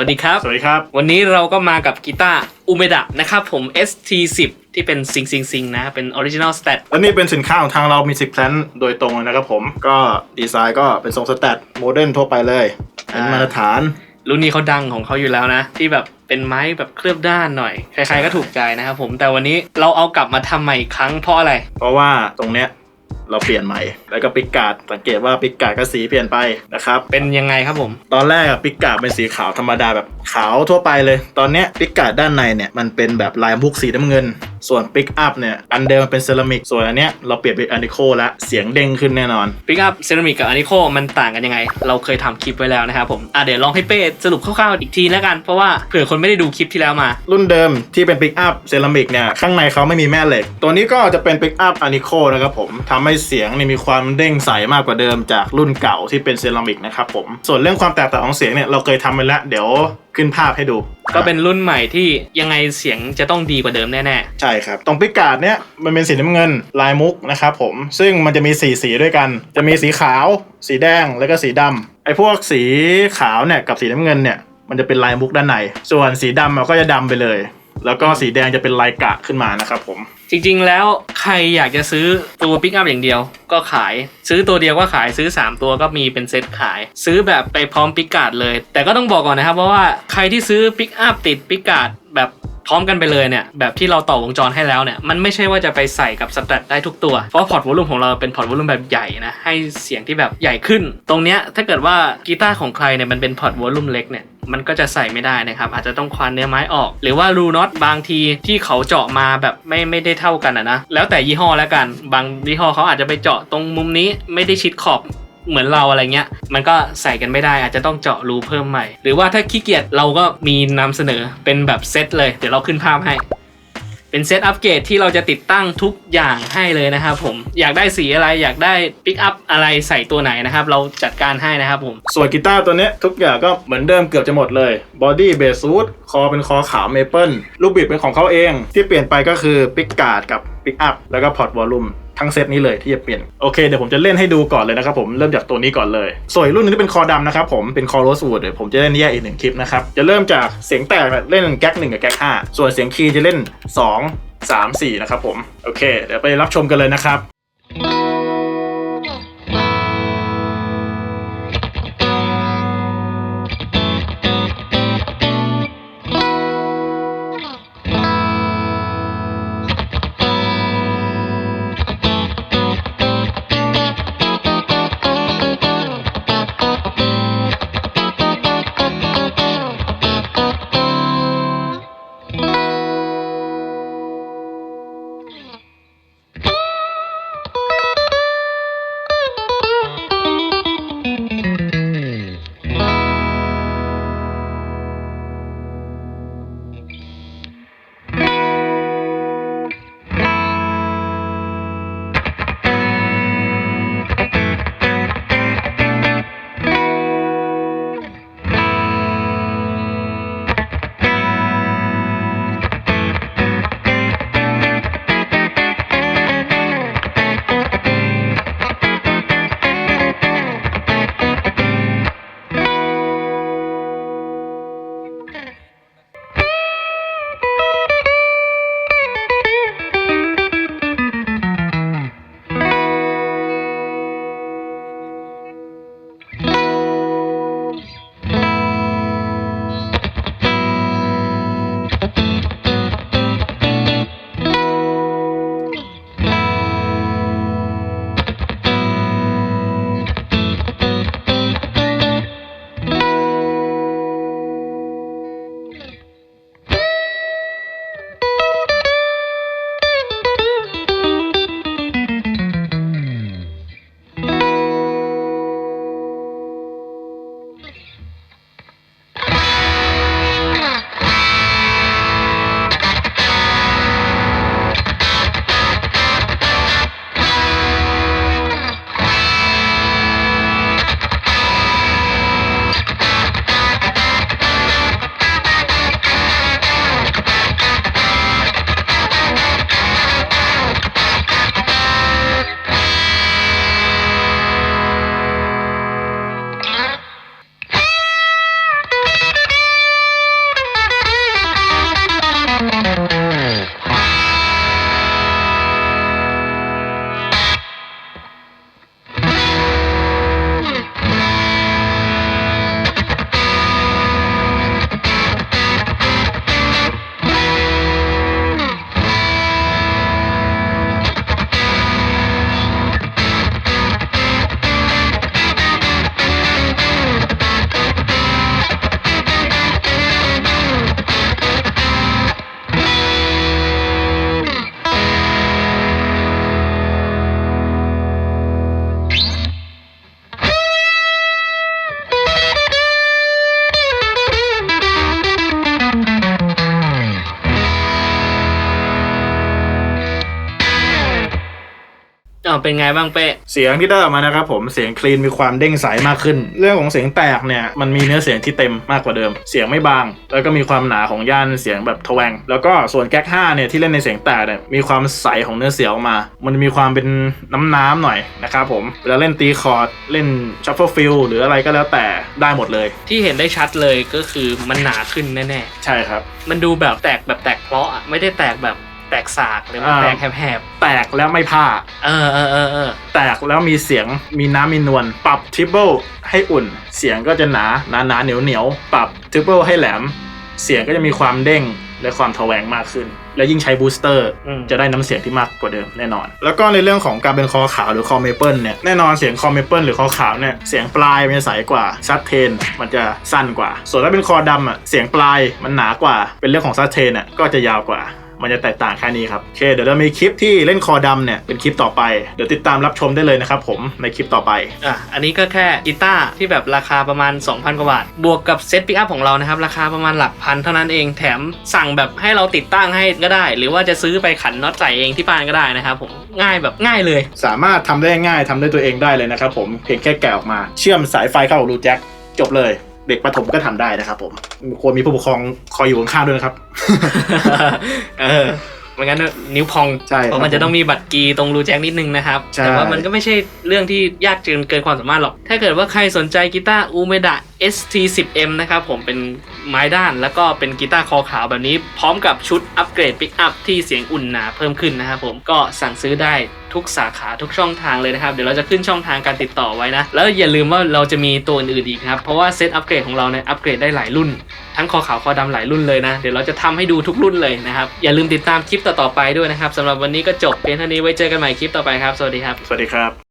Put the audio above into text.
วัสดีครับ สวัสดีครับ วันนี้เราก็มากับกีตาร์อุเมดะนะครับผม ST10 ที่เป็นซิงซิงซิงนะ เป็นออริจิน l ลส t ต t และนี่เป็นสินค้าของทางเรามีสิบแพลนโดยตรงเลยนะครับผม ก็ดีไซน์ก็เป็นทรงสแตทโมเดิร์นทั่วไปเลย เป็นมาตรฐาน รุ่นนี้เขาดังของเขาอยู่แล้วนะ ที่แบบเป็นไม้แบบเคลือบด้านหน่อย ใครๆก็ถูกใจนะครับผม แต่วันนี้เราเอากลับมาทำใหม่อีกครั้งเพราะอะไร เพราะว่าตรงเนี้ย เราเปลี่ยนใหม่ แล้วก็ปิกการ์ดสังเกตว่าปิกการ์ดก็สีเปลี่ยนไปนะครับ เป็นยังไงครับผม ตอนแรกอะปิกการ์ดเป็นสีขาวธรรมดาแบบขาวทั่วไปเลย ตอนเนี้ยปิกการ์ดด้านในเนี่ยมันเป็นแบบลายมุกสีน้ำเงิน ส่วนปิกอัพเนี่ย อันเดิมมันเป็นเซรามิก ส่วนอันเนี้ยเราเปลี่ยนเป็นอะนิโคแล้วเสียงเด้งขึ้นแน่นอน ปิกอัพเซรามิกกับอ n นิโคมันต่างกันยังไง เราเคยทำคลิปไว้แล้วนะครับผมอะเดี๋ยวลองให้เป้สรุปคร่าวๆอีกทีแล้วกัน เพราะว่าเผื่อคนไม่ได้ดูคลิปที่แล้วมา รุ่นเดิมที่เป็นปิกอัพเซรามิกเนี่ยข้างในเขาไม่มีแม่เหล็ก ตัวนี้ก็จะเป็นปิกอัพอะนิโคนะครับผมทำให้เสียงเนี่ยมีความเด้งใสมากกว่าเดิมจากรุ่นเก่าที่เป็นเซรามิกนะครับผมส่วนเรื่องความแตกต่างของเสียงเนี่ยเราเคยทำไปแล้วเดี๋ยว ขึ้นภาพให้ดู ก็เป็นรุ่นใหม่ที่ยังไงเสียงจะต้องดีกว่าเดิมแน่ใช่ครับ ตรงปิกการ์ดเนี่ยมันเป็นสีน้ำเงินลายมุกนะครับผม ซึ่งมันจะมีสีสีด้วยกัน จะมีสีขาว สีแดง แล้วก็สีดำไอ้พวกสีขาวเนี่ยกับสีน้ำเงินเนี่ย มันจะเป็นลายมุกด้านใน ส่วนสีดำมันก็จะดำไปเลย แล้วก็สีแดงจะเป็นลายกะขึ้นมานะครับผม จริงๆ แล้วใครอยากจะซื้อตัวปิกอัพอย่างเดียวก็ขาย ซื้อตัวเดียวก็ขายซื้อ 3 ตัวก็มีเป็นเซตขาย ซื้อแบบไปพร้อมปิกาดเลย แต่ก็ต้องบอกก่อนนะครับเพราะว่าใครที่ซื้อปิกอัพติดปิกาดแบบ พร้อมกันไปเลยเนี่ยแบบที่เราต่อวงจรให้แล้วเนี่ยมันไม่ใช่ว่าจะไปใส่กับสแตทได้ทุกตัว เพราะพอร์ตวอลลุ่มของเราเป็นพอร์ตวอลลุ่มแบบใหญ่นะให้เสียงที่แบบใหญ่ขึ้น ตรงเนี้ยถ้าเกิดว่ากีตาร์ของใครเนี่ยมันเป็นพอร์ตวอลลุ่มเล็กเนี่ยมันก็จะใส่ไม่ได้นะครับ อาจจะต้องควานเนื้อไม้ออก หรือว่ารูน็อตบางทีที่เขาเจาะมาแบบไม่ไม่ได้เท่ากันอะนะแล้วแต่ยี่ห้อแล้วกัน บางยี่ห้อเขาอาจจะไปเจาะตรงมุมนี้ไม่ได้ชิดขอบ เหมือนเราอะไรเงี้ย มันก็ใส่กันไม่ได้อาจจะต้องเจาะรูเพิ่มใหม่ หรือว่าถ้าขี้เกียจเราก็มีนำเสนอเป็นแบบเซตเลย เดี๋ยวเราขึ้นภาพให้ เป็นเซตอัปเกรดที่เราจะติดตั้งทุกอย่างให้เลยนะครับผมอยากได้สีอะไรอยากได้ปิกอัพอะไรใส่ตัวไหนนะครับ เราจัดการให้นะครับผม ส่วนกีตาร์ตัวเนี้ยทุกอย่างก็เหมือนเดิมเกือบจะหมดเลยบอดี้เบสซูดคอเป็นคอขาวเมเปิลลูกบิดเป็นของเขาเอง ที่เปลี่ยนไปก็คือปิกการ์ดกับปิกอัพแล้วก็พอร์ตวอลลุ่ม ทั้งเซตนี้เลยที่จะเปลี่ยนโอเคเดี๋ยวผมจะเล่นให้ดูก่อนเลยนะครับผมเริ่มจากตัวนี้ก่อนเลยส่วนรุ่นนี้เป็นคอดำนะครับผมเป็นคอโรสวูดเดี๋ยวผมจะเล่นแยกอีกหนึ่งคลิปนะครับจะเริ่มจากเสียงแตกเนี่ยเล่นแก๊กหนึ่งกับแก๊กห้าส่วนเสียงคีย์จะเล่น 2 3 4นะครับผมโอเค เดี๋ยวไปรับชมกันเลยนะครับ「 เป็นไงบ้างเป้เสียงที่ได้ออกมานะครับผมเสียงคลีนมีความเด้งใสมากขึ้น เรื่องของเสียงแตกเนี่ยมันมีเนื้อเสียงที่เต็มมากกว่าเดิม เสียงไม่บาง แล้วก็มีความหนาของย่านเสียงแบบทแวง แล้วก็ส่วนแก๊ก5เนี่ยที่เล่นในเสียงแตกเนี่ยมีความใสของเนื้อเสียงออกมา มันมีความเป็นน้ำน้ำๆหน่อยนะครับผมเวลาเล่นตีคอร์ดเล่นชัฟเฟิลฟิลหรืออะไรก็แล้วแต่ได้หมดเลย ที่เห็นได้ชัดเลยก็คือมันหนาขึ้นแน่ใช่ครับๆมันดูแบบแตกแบบแตกเพราะอะไม่ได้แตกแบบ แตกสากหรือว่าอ่าแตกแหบแตกแล้วไม่ผ้าๆเออเออเออเออแตกแล้วมีเสียงมีน้ำมีนวลปรับทริปเปิลให้อุ่น เสียงก็จะหนาหนาหนาเหนียวเหนียวปรับทริปเปิลให้แหลม เสียงก็จะมีความเด้งและความทแวงมากขึ้น และยิ่งใช้บูสเตอร์อืมจะได้น้ำเสียงที่มากกว่าเดิมแน่นอน แล้วก็ในเรื่องของการเป็นคอขาวหรือคอเมเปิลเนี่ยแน่นอนเสียงคอเมเปิลหรือคอขาวเนี่ยเสียงปลายมันจะใสกว่าซัดเทนมันจะสั้นกว่า ส่วนถ้าเป็นคอดำอะเสียงปลายมันหนากว่าเป็นเรื่องของซัดเทนอะก็จะยาวกว่า มันจะแตกต่างแค่นี้ครับโอเคเดี๋ยวเรามีคลิปที่เล่นคอดำเนี่ยเป็นคลิปต่อไป เดี๋ยวติดตามรับชมได้เลยนะครับผมในคลิปต่อไป อะอันนี้ก็แค่กีตาร์ที่แบบราคาประมาณ 2,000 กว่าบาท บวกกับเซตปิกอัพของเรานะครับ ราคาประมาณหลักพันเท่านั้นเองแถมสั่งแบบให้เราติดตั้งให้ก็ได้ หรือว่าจะซื้อไปขันน็อตใส่เองที่บ้านก็ได้นะครับผมง่ายแบบง่ายเลย สามารถทำได้ง่ายทำได้ตัวเองได้เลยนะครับผมเพียงแค่แกะออกมาเชื่อมสายไฟเข้ากับรูแจ็คจบเลย เด็กประถมก็ทำได้นะครับ ผมควรมีผู้ปกครองคอยอยู่ข้างๆด้วยนะครับ เออไม่งั้นนิ้วพองใช่ครับเพราะมันจะต้องมีบัตรกีตรงรูแจ็คนิดนึงนะครับใช่แต่ว่ามันก็ไม่ใช่เรื่องที่ยากจนเกินความสามารถหรอก ถ้าเกิดว่าใครสนใจกีตาร์อูเมดะ ST10M นะครับผมเป็นไม้ด้านแล้วก็เป็นกีตาร์คอขาวแบบนี้ พร้อมกับชุดอัปเกรดปิกอัพที่เสียงอุ่นหนาเพิ่มขึ้นนะครับผมก็สั่งซื้อได้ ทุกสาขาทุกช่องทางเลยนะครับ เดี๋ยวเราจะขึ้นช่องทางการติดต่อไว้นะ แล้วอย่าลืมว่าเราจะมีตัวอื่นๆอีกครับ เพราะว่าเซตอัปเกรดของเราเนี่ยอัปเกรดได้หลายรุ่น ทั้งคอขาวคอดำหลายรุ่นเลยนะ เดี๋ยวเราจะทำให้ดูทุกรุ่นเลยนะครับ อย่าลืมติดตามคลิปต่อๆไปด้วยนะครับสำหรับวันนี้ก็จบเพียงเท่านี้ไว้เจอกันใหม่คลิปต่อไปครับ สวัสดีครับ สวัสดีครับ